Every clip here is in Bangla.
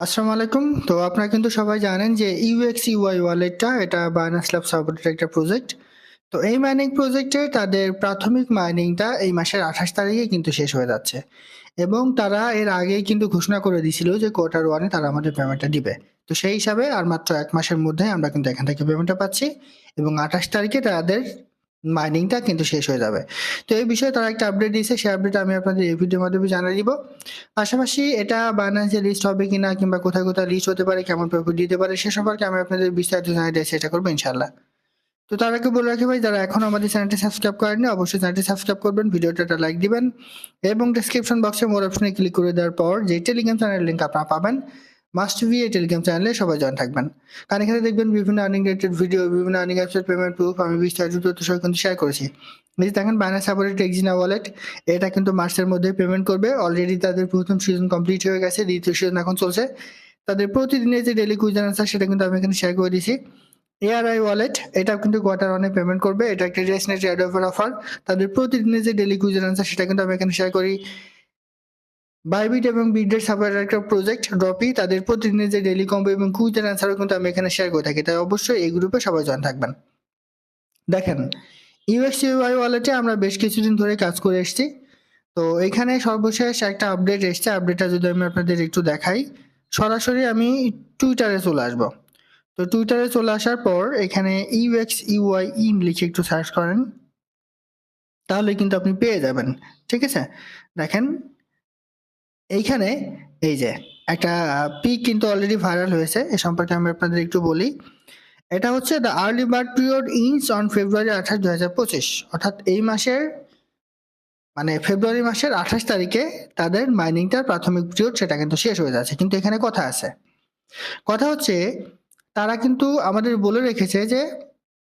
আসসালামু আলাইকুম। তো আপনারা কিন্তু সবাই জানেন যে ইউএক্স ইউআই ওয়ালেটটা এটা বাইনান্স ল্যাব সাপোর্টেড একটা প্রজেক্ট তো এই মাইনিং প্রজেক্টে তাদের প্রাথমিক মাইনিংটা এই মাসের আঠাশ তারিখে কিন্তু শেষ হয়ে যাচ্ছে। এবং তারা এর আগেই কিন্তু ঘোষণা করে দিয়েছিল যে কোয়ার্টার ওয়ানে তারা আমাদের পেমেন্টটা দিবে। তো সেই হিসাবে আর মাত্র এক মাসের মধ্যে আমরা কিন্তু এখান থেকে পেমেন্টটা পাচ্ছি। এবং আঠাশ তারিখে তাদের মাইনিংটা কিন্তু শেষ হয়ে যাবে। তো এই বিষয়ে তারা একটা আপডেট দিয়েছে, সেই আপডেট আমি আপনাদের এই ভিডিওর মাধ্যমে জানিয়ে দিব। পাশাপাশি এটা বাইন্যান্সে লিস্ট হবে কিনা কিংবা কোথায় কোথায় লিস্ট হতে পারে, কেমন প্রফিট দিতে পারে, সে সম্পর্কে আমি আপনাদের বিস্তারিত জানিয়ে দেওয়ার চেষ্টা করব ইনশাল্লাহ তো তার আগে বলে রাখি ভাই, যারা এখন আমাদের চ্যানেলটি সাবস্ক্রাইব করেননি, অবশ্যই চ্যানেলটি সাবস্ক্রাইব করবেন ভিডিওটা একটা লাইক দিবেন, এবং ডিসক্রিপশন বক্সে মোর অপশনে ক্লিক করে দেওয়ার পর যে টেলিগ্রাম চ্যানেলের লিঙ্ক আপনারা পাবেন মাস্ট বি এই টেলিগ্রাম চ্যানেলে সবাই জয়েন থাকবেন। কারণ এখানে দেখবেন বিভিন্ন আর্নিং রিলেটেড ভিডিও বিভিন্ন আর্নিং অ্যাপসের পেমেন্ট প্রুফ আমি বিস্তারিত তথ্য সহ কিন্তু শেয়ার করেছি। এই দেখেন বাইনান্স সাপোর্টেড এক্সিনা ওয়ালেট এটা কিন্তু মার্চের মধ্যে পেমেন্ট করবে। অলরেডি তাদের প্রথম সিজন কমপ্লিট হয়ে গেছে, দ্বিতীয় সিজন এখন চলছে। তাদের প্রতিদিনের যে ডেলি কুইজন আনসার সেটা কিন্তু আমি এখানে শেয়ার করে দিয়েছি। এআরআই ওয়ালেট এটা কিন্তু কোয়ার্টার ওয়ানে পেমেন্ট করবে। এটা একটা রেসনেট অফার অফার তাদের প্রতিদিনের যে ডেলি কুইজন আনসার সেটা কিন্তু আমি এখানে শেয়ার করি। বাইবিট এবং বিটের সাপোর্টের একটা প্রজেক্ট ড্রপি তাদের প্রতিদিনের যে ডেলি কম্বো এবং কুইজের আনসারও কিন্তু আমি এখানে শেয়ার করে থাকি। তাই অবশ্যই এই গ্রুপে সবাই জয়েন থাকবেন। দেখেন ইউএক্স ওয়ালেটে আমরা বেশ কিছুদিন ধরে কাজ করে এসেছি। তো এখানে সর্বশেষ একটা আপডেট এসছে। আপডেটটা যদি আমি আপনাদের একটু দেখাই, সরাসরি আমি টুইটারে চলে আসব। তো টুইটারে চলে আসার পর এখানে ইউএক্স ইউআই ইম লিখে একটু সার্চ করেন। তাহলে কিন্তু আপনি পেয়ে যাবেন। ঠিক আছে? দেখেন এইখানে এই যে একটা পিক কিন্তু অলরেডি ভাইরাল হয়েছে, এ সম্পর্কে আমি আপনাদের একটু বলি। এটা হচ্ছে the early bird period ends on February আঠাশ দু হাজার পঁচিশ। অর্থাৎ এই মাসের মানে ফেব্রুয়ারি মাসের আঠাশ তারিখে তাদের মাইনিংটার প্রাথমিক পিরিয়ড সেটা কিন্তু শেষ হয়ে যাচ্ছে। কিন্তু এখানে কথা আছে। কথা হচ্ছে, তারা কিন্তু আমাদের বলে রেখেছে যে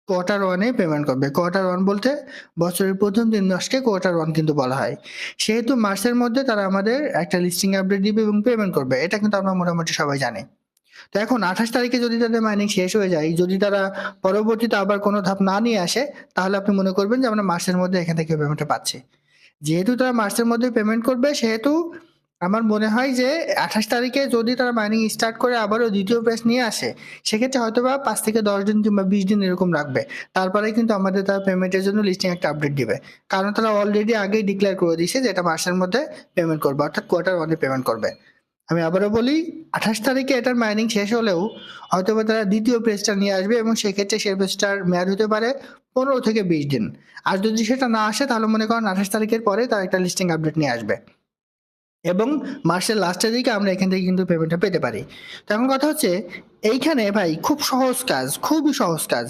কোয়ার্টার ওয়ানে পেমেন্ট করবে। কোয়ার্টার ওয়ান বলতে বছরের প্রথম তিন মাসকে কোয়ার্টার ওয়ান কিন্তু বলা হয়। সেহেতু মার্চের মধ্যে তারা আমাদের একটা লিস্টিং আপডেট দিবে এবং পেমেন্ট করবে। এটা কিন্তু আমরা মোটামুটি সবাই জানি। তো এখন আঠাশ তারিখে যদি তাদের মাইনিং শেষ হয়ে যায়, যদি তারা পরবর্তীতে আবার কোনো ধাপ না নিয়ে আসে, তাহলে আপনি মনে করবেন যে আমরা মার্চের মধ্যে এখান থেকে পেমেন্টটা পাচ্ছি। যেহেতু তারা মার্চের মধ্যে পেমেন্ট করবে, সেহেতু আমার মনে হয় যে আঠাশ তারিখে যদি তারা মাইনিং স্টার্ট করে আবারও দ্বিতীয় প্রেস নিয়ে আসে, সেক্ষেত্রে হয়তো বা পাঁচ থেকে দশ দিন কিংবা বিশ দিন এরকম রাখবে তারপরে কিন্তু আমাদের তারা পেমেন্টের জন্য লিস্টিং একটা আপডেট দিবে। কারণ তারা অলরেডি আগেই ডিক্লেয়ার করে দিয়েছে যে এটা মাসের মধ্যে পেমেন্ট করবে, অর্থাৎ কোয়ার্টার ওয়ানে পেমেন্ট করবে। আমি আবারও বলি, আঠাশ তারিখে এটার মাইনিং শেষ হলেও হয়তো বা তারা দ্বিতীয় প্রেসটা নিয়ে আসবে এবং সেক্ষেত্রে সেই প্রেসটার মেয়াদ হতে পারে পনেরো থেকে বিশ দিন। আর যদি সেটা না আসে, তাহলে মনে করেন আঠাশ তারিখের পরে তারা একটা লিস্টিং আপডেট নিয়ে আসবে। এবং মাসের লাস্টের দিকে আমরা এখান থেকে কিন্তু পেমেন্টটা পেতে পারি। তো এখন কথা হচ্ছে, এইখানে ভাই খুব সহজ কাজ, খুবই সহজ কাজ।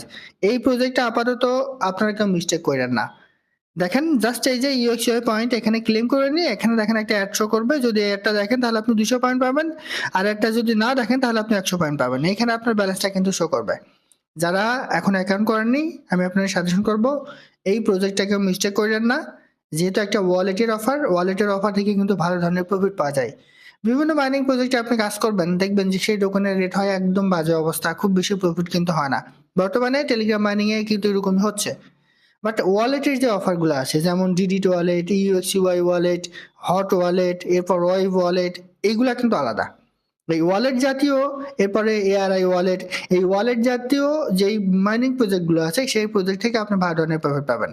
এই প্রজেক্টটা আপাতত আপনারা কেউ মিস্টেক করেন না। দেখেন জাস্ট এই যে ইউএক্সিওয়াই পয়েন্ট এখানে ক্লেম করে নিয়ে, এখানে দেখেন একটা অ্যাড শো করবে, যদি একটা দেখেন তাহলে আপনি দুশো পয়েন্ট পাবেন। আর একটা যদি না দেখেন তাহলে আপনি একশো পয়েন্ট পাবেন। এখানে আপনার ব্যালেন্সটা কিন্তু শো করবে। যারা এখন অ্যাকাউন্ট করেননি, আমি আপনাদের সাজেশন করব, এই প্রজেক্টটাকে মিস্টেক করেন না। যেহেতু একটা ওয়ালেটের অফার ওয়ালেটের অফার থেকে কিন্তু ভালো ধরনের প্রফিট পাওয়া যায়। বিভিন্ন মাইনিং প্রজেক্টে আপনি কাজ করবেন, দেখবেন যে সেই দোকানের রেট হয় একদম বাজে অবস্থা, খুব বেশি প্রফিট কিন্তু হয় না। বর্তমানে টেলিগ্রাম মাইনিং এ কিন্তু এরকমই হচ্ছে। বাট ওয়ালেটের যে অফারগুলো আছে, যেমন ডিডিট ওয়ালেট ইউএক্সিওয়াই ওয়ালেট হট ওয়ালেট এরপর ওয়াইভ ওয়ালেট এইগুলা কিন্তু আলাদা। এই ওয়ালেট জাতীয়, এরপরে এআরআই ওয়ালেট এই ওয়ালেট জাতীয় যেই মাইনিং প্রজেক্টগুলো আছে, সেই প্রজেক্ট থেকে আপনি ভালো ধরনের প্রফিট পাবেন।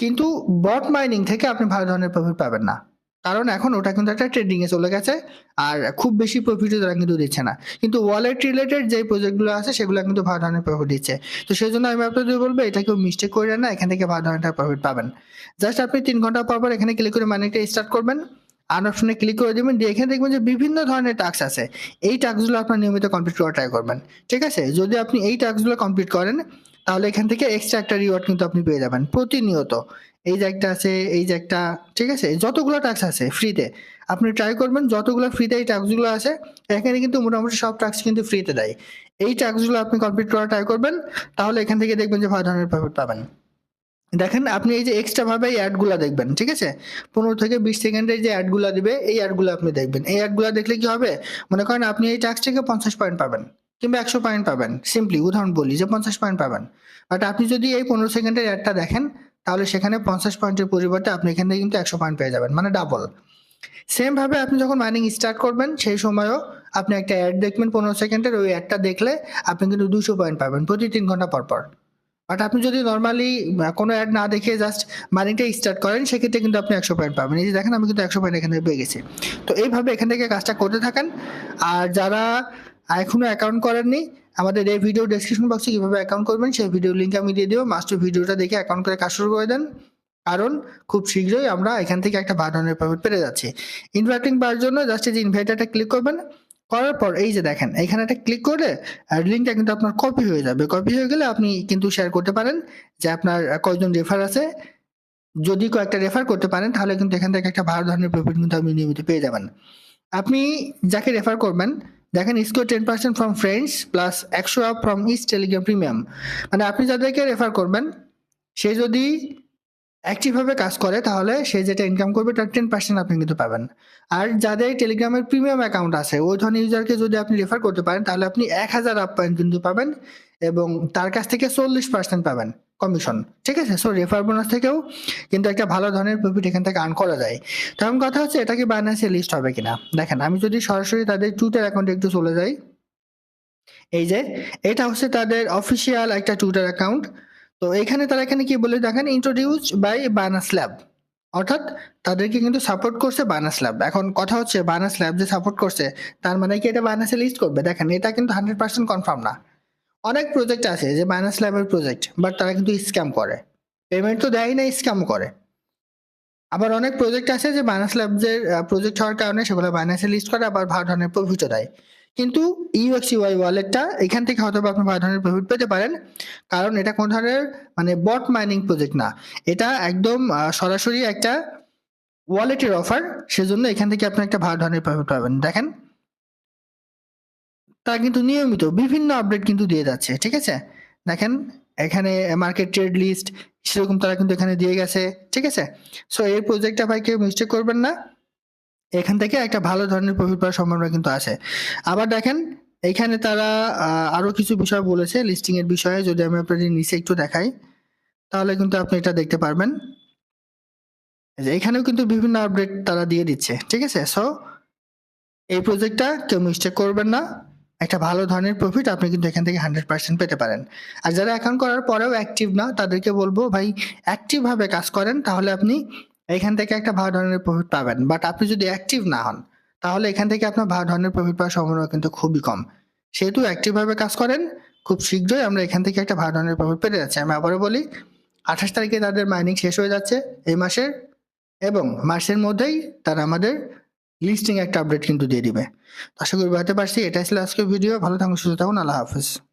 কিন্তু বট মাইনিং থেকে আপনি ভালো ধরনের প্রফিট পাবেন না। কারণ এখন ওটা কিন্তু একটা ট্রেডিং এ চলে গেছে, আর খুব বেশি প্রফিট তারা কিন্তু দিচ্ছে না। কিন্তু ওয়ালেট রিলেটেড যে প্রজেক্টগুলো আছে, সেগুলো কিন্তু ভালো ধরনের প্রফিট দিচ্ছে। তো সেই জন্য আমি আপনাদের বলব, এটা কেউ মিস্টেক করে না, এখান থেকে ভালো ধরনের প্রফিট পাবেন। জাস্ট আপনি তিন ঘণ্টা পর পর এখানে ক্লিক করে মাইনিংটা স্টার্ট করবেন। আর অপশনে ক্লিক করে দেবেন, দিয়ে এখানে দেখবেন যে বিভিন্ন ধরনের টাস্ক আছে। এই টাস্কগুলো আপনার নিয়মিত কমপ্লিট করা ট্রাই করবেন। ঠিক আছে? যদি আপনি এই টাস্কগুলো কমপ্লিট করেন তাহলে এখান থেকে এক্সট্রা একটা রিওয়ার্ড কিন্তু আপনি পেয়ে যাবেন, প্রতিনিয়ত। এই যে একটা আছে, এই যে একটা, ঠিক আছে? যতগুলো টাস্ক আছে ফ্রিতে আপনি ট্রাই করবেন, যতগুলো ফ্রিতে এই টাস্কগুলো আছে, এখানে কিন্তু মোটামুটি সব টাস্ক কিন্তু ফ্রিতে দেয়। এই টাস্কগুলো আপনি কমপ্লিট করা ট্রাই করবেন, তাহলে এখান থেকে দেখবেন যে ভালো ধরনের প্রফিট পাবেন। দেখেন, আপনি এই যে এক্সট্রা ভাবে এই অ্যাডগুলো দেখবেন, ঠিক আছে? পনেরো থেকে বিশ সেকেন্ডের যে অ্যাডগুলো দিবে, এই অ্যাডগুলো আপনি দেখবেন। এই অ্যাডগুলো দেখলে কি হবে? মনে করেন আপনি এই টাস্ক থেকে পঞ্চাশ পয়েন্ট পাবেন। কিংবা একশো পয়েন্ট পাবেন। সিম্পলি উদাহরণ বলি যে পঞ্চাশ পয়েন্ট পাবেন। বাট আপনি যদি এই পনেরো সেকেন্ডের অ্যাডটা দেখেন, তাহলে সেখানে পঞ্চাশ পয়েন্টের পরিবর্তে আপনি এখান থেকে কিন্তু একশো পয়েন্ট পেয়ে যাবেন মানে ডাবল সেম ভাবে আপনি যখন মাইনিং স্টার্ট করবেন, সেই সময়ও আপনি একটা অ্যাড দেখবেন পনেরো সেকেন্ডের, ওই অ্যাডটা দেখলে আপনি কিন্তু দুশো পয়েন্ট পাবেন প্রতি তিন ঘণ্টা পর পর। বাট আপনি যদি নর্মালি কোনো অ্যাড না দেখে জাস্ট মানিটা স্টার্ট করেন, সেক্ষেত্রে কিন্তু আপনি একশো পয়েন্ট পাবেন। এই যে দেখেন, আমি কিন্তু একশো পয়েন্ট এখান থেকে পেয়ে গেছি। তো এইভাবে এখান থেকে কাজটা করতে থাকেন। আর যারা এখনও অ্যাকাউন্ট করেননি, আমাদের এই ভিডিও ডেসক্রিপশন বক্সে কীভাবে অ্যাকাউন্ট করবেন সেই ভিডিও লিঙ্ক আমি দিয়ে দেবো। মাস্টার ভিডিওটা দেখে অ্যাকাউন্ট করে কাজ শুরু করে দেন। কারণ খুব শীঘ্রই আমরা এখান থেকে একটা ধরনের পেমেন্ট পেয়ে যাচ্ছি। ইনভাইটিং পাওয়ার জন্য জাস্ট এই যে ইনভাইটারটা ক্লিক করবেন। করার পর এই যে দেখেন, এখানে একটা ক্লিক করে আর লিঙ্কটা কিন্তু আপনার কপি হয়ে যাবে। কপি হয়ে গেলে আপনি কিন্তু শেয়ার করতে পারেন যে আপনার কয়জন রেফার আছে। যদি কয়েকটা রেফার করতে পারেন, তাহলে কিন্তু এখান থেকে একটা ভালো ধরনের প্রফিট কিন্তু আপনি নিয়মিত পেয়ে যাবেন। আপনি যাকে রেফার করবেন দেখেন score ten percent from friends plus একশো up from is Telegram premium মানে আপনি যাদেরকে রেফার করবেন, সে যদি অ্যাক্টিভভাবে কাজ করে, তাহলে সে যেটা ইনকাম করবে, তার টেন পার্সেন্ট আপনি কিন্তু পাবেন। আর যাদের টেলিগ্রামের প্রিমিয়াম অ্যাকাউন্ট আছে, ওই ধরনের ইউজারকে যদি আপনি রেফার করতে পারেন, তাহলে আপনি এক হাজার আপ পয়েন্ট কিন্তু পাবেন এবং তার কাছ থেকে চল্লিশ পার্সেন্ট পাবেন। কমিশন ঠিক আছে? সো রেফার বোনাস থেকেও কিন্তু একটা ভালো ধরনের প্রফিট এখান থেকে আর্ন করা যায়। তখন কথা হচ্ছে এটা কি বাইন্যান্সে লিস্ট হবে কিনা? দেখেন, আমি যদি সরাসরি তাদের টুইটার অ্যাকাউন্টে একটু চলে যাই। এই যে, এটা হচ্ছে তাদের অফিসিয়াল একটা টুইটার অ্যাকাউন্ট তো এখানে তারা এখানে কি বলে? দেখেন ইন্ট্রোডিউস বাই বানাস ল্যাব অর্থাৎ তাদেরকে কিন্তু সাপোর্ট করছে বানাস ল্যাব এখন কথা হচ্ছে বানাস ল্যাব যে সাপোর্ট করছে, তার মানে কি এটা বানাসে লিস্ট করবে? দেখেন, এটা কিন্তু হান্ড্রেড পার্সেন্ট কনফার্ম না। অনেক প্রজেক্ট আছে যে বানাস ল্যাবের প্রজেক্ট বাট তারা কিন্তু স্ক্যাম করে। পেমেন্ট তো দেয় না স্ক্যাম করে। আবার অনেক প্রজেক্ট আছে যে বানাস ল্যাবসের প্রজেক্ট হওয়ার কারণে সেগুলো বানাসে লিস্ট করে, আবার ভালো ধরনের প্রফিটও দেয়। কিন্তু ইউএক্স ইউআই ওয়ালেটটা এখান থেকে হয়তো আপনি ভালো ধরনের প্রফিট পেতে পারেন, কারণ এটা কোনো ধরনের মানে বট মাইনিং প্রজেক্ট না। এটা একদম সরাসরি একটা ওয়ালেটের অফার সেজন্য এখান থেকে আপনি একটা ভালো ধরনের প্রফিট পাবেন। দেখেন তারা কিন্তু নিয়মিত বিভিন্ন আপডেট কিন্তু দিয়ে যাচ্ছে, ঠিক আছে? দেখেন, এখানে মার্কেট ট্রেড লিস্ট সেরকম তারা কিন্তু এখানে দিয়ে গেছে, ঠিক আছে? সো এই প্রজেক্টটা ভাই কেউ মিস্টেক করবেন না। এখান থেকে একটা ভালো ধরনের প্রফিট পাওয়ার সম্ভাবনা কিন্তু আছে। আবার দেখেন, এখানে তারা আরও কিছু বিষয় বলেছে লিস্টিং এর বিষয়ে, যদি আমি আপনাদের নিচে একটু দেখাই, তাহলে কিন্তু আপনি এটা দেখতে পারবেন। এখানেও কিন্তু বিভিন্ন আপডেট তারা দিয়ে দিচ্ছে, ঠিক আছে? সো এই প্রজেক্টটা কেউ মিস্টেক করবেন না। একটা ভালো ধরনের প্রফিট আপনি কিন্তু এখান থেকে হান্ড্রেড পার্সেন্ট পেতে পারেন। আর যারা অ্যাকাউন্ট করার পরেও অ্যাক্টিভ না, তাদেরকে বলব, ভাই অ্যাক্টিভ ভাবে কাজ করেন, তাহলে আপনি এখান থেকে একটা ভালো ধরনের প্রফিট পাবেন। বাট আপনি যদি অ্যাক্টিভ না হন, তাহলে এখান থেকে আপনার ভালো ধরনের প্রফিট পাওয়ার সম্ভাবনা কিন্তু খুবই কম। সেহেতু অ্যাক্টিভ ভাবে কাজ করেন, খুব শীঘ্রই আমরা এখান থেকে একটা ভালো ধরনের প্রফিট পেতে যাচ্ছি। আমি আবারও বলি, আঠাশ তারিখে তাদের মাইনিং শেষ হয়ে যাচ্ছে এই মাসের এবং মাসের মধ্যেই তারা আমাদের লিস্টিং একটা আপডেট কিন্তু দিয়ে দিবে। আশা করি বুঝতে পারছি। এটাই ছিল আজকের ভিডিও ভালো থাকুন, সুস্থ থাকুন। আল্লাহ হাফিজ।